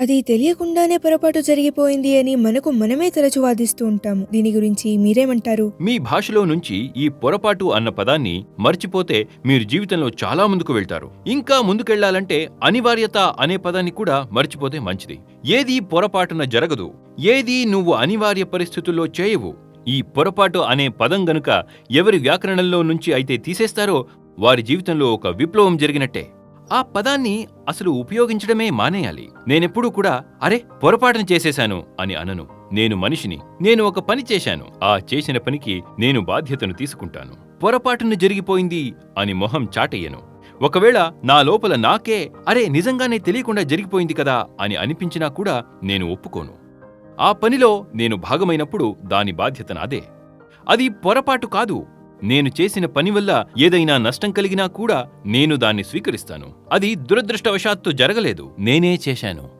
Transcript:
అది తెలియకుండానే పొరపాటు జరిగిపోయింది అని మనకు మనమే తరచు వాదిస్తూ ఉంటాము. దీని గురించి మీరేమంటారు? మీ భాషలో నుంచి ఈ పొరపాటు అన్న పదాన్ని మర్చిపోతే మీరు జీవితంలో చాలా ముందుకు వెళ్తారు. ఇంకా ముందుకెళ్ళాలంటే అనివార్యత అనే పదాన్ని కూడా మర్చిపోతే మంచిది. ఏది పొరపాటున జరగదు ఏది నువ్వు అనివార్య పరిస్థితుల్లో చేయవు. ఈ పొరపాటు అనే పదం గనుక ఎవరి వ్యాకరణంలో నుంచి అయితే తీసేస్తారో వారి జీవితంలో ఒక విప్లవం జరిగినట్టే. ఆ పదాన్ని అసలు ఉపయోగించడమే మానేయాలి. నేనెప్పుడూ కూడా అరే పొరపాటున చేసేశాను అని అనను. నేను మనిషిని నేను ఒక పని చేశాను. ఆ చేసిన పనికి నేను బాధ్యతను తీసుకుంటాను. పొరపాటున జరిగిపోయింది అని మొహం చాటయ్యను ఒకవేళ నా లోపల నాకే అరే నిజంగానే తెలియకుండా జరిగిపోయింది కదా అని అనిపించినా కూడా నేను ఒప్పుకోను. ఆ పనిలో నేను భాగమైనప్పుడు దాని బాధ్యత నాదే. అది పొరపాటు కాదు. నేను చేసిన పని వల్ల ఏదైనా నష్టం కలిగినా కూడా నేను దాన్ని స్వీకరిస్తాను. అది దురదృష్టవశాత్తు జరగలేదు. నేనే చేశాను.